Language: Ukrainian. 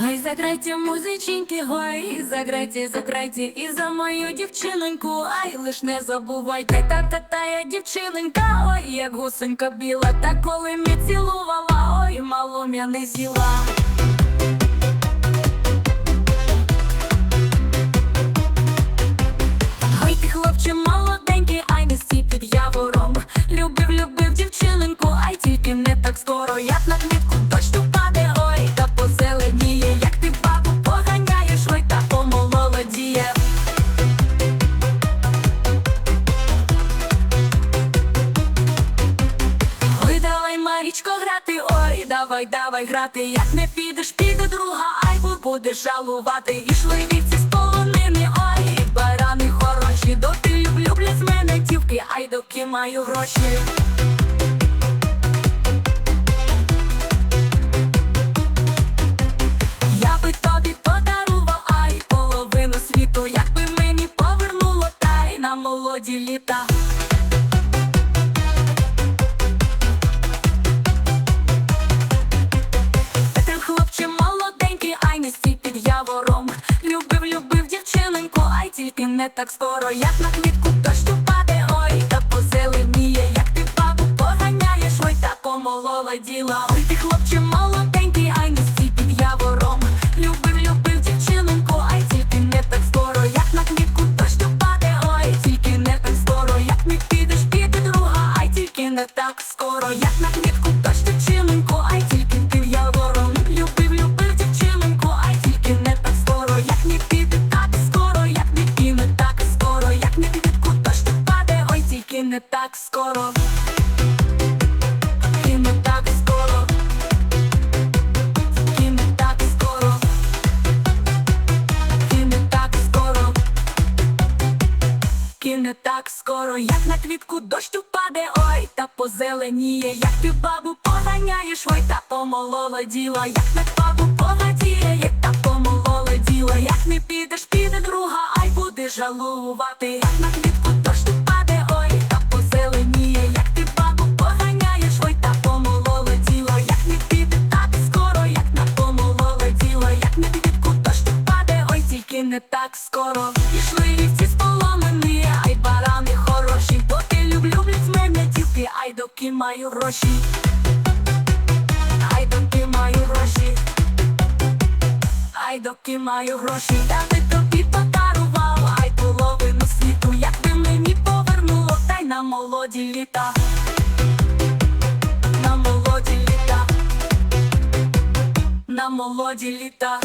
Ой, заграйте музиченьки, ой, заграйте, заграйте і за мою дівчиноньку, ай, лиш не забувайте, та та та я дівчинонька, ой, як гусенька біла, та коли мені цілувала, ой, мало м'я не з'їла. Давай, давай грати, як не підеш, піде друга, ай, бо будеш жалувати, і шли вівці з полонини, ой, барани хороші, люб- люблять з мене дівки, ай, доки маю гроші. Я би тобі подарував, ай, половину світу, якби мені повернуло, та й на молоді літа. Не так скоро, як на квітку дощу паде, ой, та позеленіє, як ти бабу поганяєш, ой, та помолола діла. Ой, ти хлопче молоденький, ай не під явором. Любив, любив дівчиноньку, ай тільки не так скоро, як на квітку дощу паде, ой, тільки не так скоро, як не підеш, піде друга, ай тільки не так скоро, як на квітку дощ так скоро. Не так скоро. Як на квітку дощ паде, ой, та позеленіє, як ти бабу поганяєш, ой, та діла, як на бабу погадіє, як та помолола діла, як не підеш, піде друга, ай буде жалувати, як на квітку не так скоро. Пішли вівці з поломини, ай барани хороші, доки люблю, люблять з мене дівки, ай доки маю гроші. Ай доки маю гроші. Ай доки маю гроші, я би тобі подарував, ай половину світу, якби мені повернуло, та й на молоді літа. На молоді літа. На молоді літа.